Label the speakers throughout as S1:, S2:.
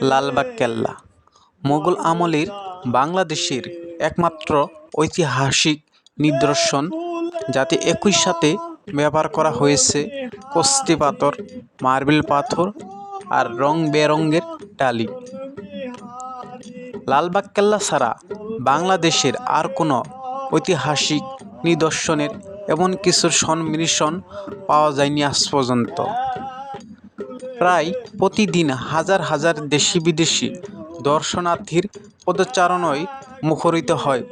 S1: লালবাগ কেল্লা মুঘল আমলের বাংলাদেশের একমাত্র ঐতিহাসিক নিদর্শন যাতে একই সাথে ব্যবহার করা হয়েছে কস্তি পাথর, মার্বেল পাথর আর রং বেরঙের টালি। লালবাগ কেল্লা ছাড়া বাংলাদেশের আর কোনো ঐতিহাসিক নিদর্শনের এমন কিছুর সন্মিশ্রণ পাওয়া যায়নি আজ পর্যন্ত। প্রায় প্রতিদিন হাজার হাজার দেশি বিদেশি দর্শনার্থীর পদচারণায় মুখরিত হয়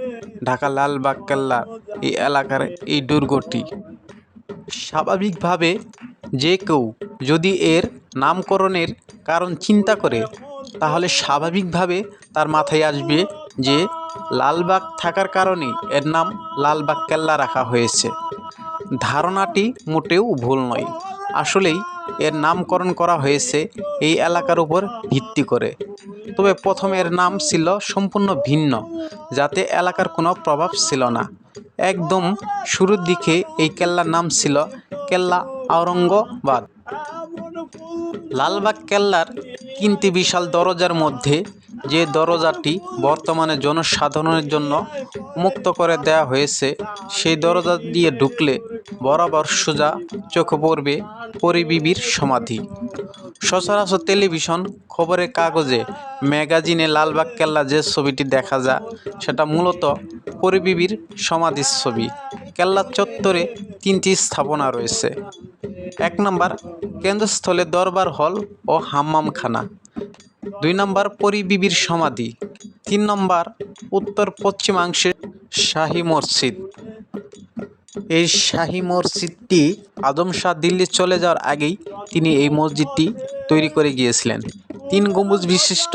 S1: ঢাকা লালবাগ কেল্লার এই এলাকার এই দুর্গটি। স্বাভাবিকভাবে যে কেউ যদি এর নামকরণের কারণ চিন্তা করে, তাহলে স্বাভাবিকভাবে তার মাথায় আসবে যে লালবাগ থাকার কারণে এর নাম লালবাগ কেল্লা রাখা হয়েছে। ধারণাটি মোটেও ভুল নয়। আসলেই এর নামকরণ করা হয়েছে এই এলাকার উপর ভিত্তি করে। তবে প্রথম এর নাম ছিল সম্পূর্ণ ভিন্ন, যাতে এলাকার কোনো প্রভাব ছিল না। একদম শুরুর দিকে এই কেল্লার নাম ছিল কেল্লা আওরঙ্গাবাদ। লালবাগ কেল্লার তিনটি বিশাল দরজার মধ্যে যে দরজাটি বর্তমানে জনসাধারণের জন্য মুক্ত করে দেওয়া হয়েছে, সেই দরজা দিয়ে ঢুকলে বরাবর সোজা, চোখে পড়বে পরিবিবির সমাধি। সচরাচর টেলিভিশন, খবরের কাগজে, ম্যাগাজিনে লালবাগ কেল্লা যে ছবিটি দেখা যায়, সেটা মূলত পরিবিবির সমাধির ছবি। কেল্লা চত্বরে তিনটি স্থাপনা রয়েছে। এক নম্বর কেন্দ্রস্থলে দরবার হল ও হাম্মামখানা। দুই নম্বর পরিবিবির সমাধি। তিন নম্বর উত্তর পশ্চিমাংশে শাহী মসজিদ। এই শাহী মসজিদটি আদম শাহ দিল্লি চলে যাওয়ার আগেই তিনি এই মসজিদটি তৈরি করে গিয়েছিলেন। তিন গম্বুজ বিশিষ্ট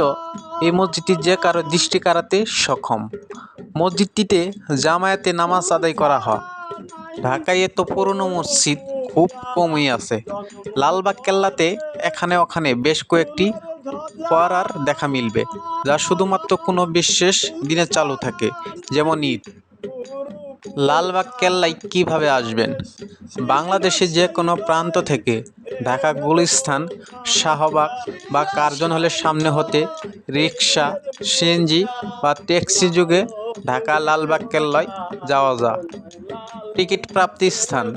S1: এই মসজিদটি যে কারও দৃষ্টি কাড়াতে সক্ষম। মসজিদটিতে জামায়াতে নামাজ আদায় করা হয়। ঢাকায় এত পুরনো মসজিদ খুব কমই আছে। লালবাগ কেল্লাতে এখানে ওখানে বেশ কয়েকটি ফোয়ারার দেখা মিলবে, যা শুধুমাত্র কোনো বিশেষ দিনে চালু থাকে, যেমন ঈদ। লালবাগ কেল্লায় কীভাবে আসবেন? বাংলাদেশে যে কোনো প্রান্ত থেকে ঢাকা গুলিস্থান শাহবাগ বা কার্জন হলের সামনে হতে রিক্সা সিএনজি বা ট্যাক্সি যুগে ঢাকা লালবাগ কেল্লায় যাওয়া যা টিকিট প্রাপ্তি স্থান,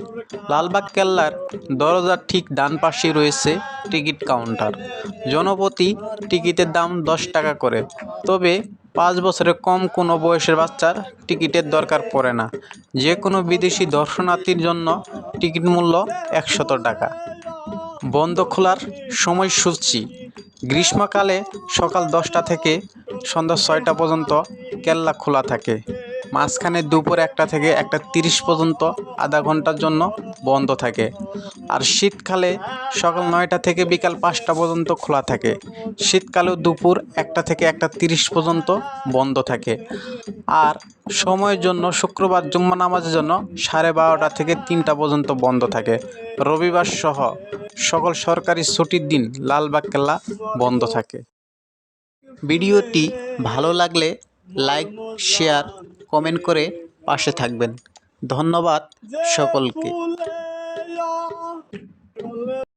S1: লালবাগ কেল্লার দরজার ঠিক ডান পাশেই রয়েছে টিকিট কাউন্টার। জনপ্রতি টিকিটের দাম দশ টাকা করে। তবে পাঁচ বছরের কম কোনো বয়সের বাচ্চার টিকিটের দরকার পড়ে না। যে কোনো বিদেশি দর্শনার্থীর জন্য টিকিট মূল্য একশত টাকা। বন্ধ খোলার সময়সূচি। গ্রীষ্মকালে সকাল দশটা থেকে সন্ধ্যা ছয়টা পর্যন্ত কেল্লা খোলা থাকে। মাঝখানে দুপুর একটা থেকে একটা তিরিশ পর্যন্ত আধা ঘণ্টার জন্য বন্ধ থাকে। আর শীতকালে সকাল নয়টা থেকে বিকাল পাঁচটা পর্যন্ত খোলা থাকে। শীতকালেও দুপুর একটা থেকে একটা তিরিশ পর্যন্ত বন্ধ থাকে। আর সময়ের জন্য শুক্রবার, জুম্মা নামাজের জন্য সাড়ে বারোটা থেকে তিনটা পর্যন্ত বন্ধ থাকে। রবিবার সহ সকল সরকারি ছুটির দিন লালবাগ কেল্লা বন্ধ থাকে। ভিডিওটি ভালো লাগলে লাইক, শেয়ার কমেন্ট করে পাশে থাকবেন। ধন্যবাদ সকলকে।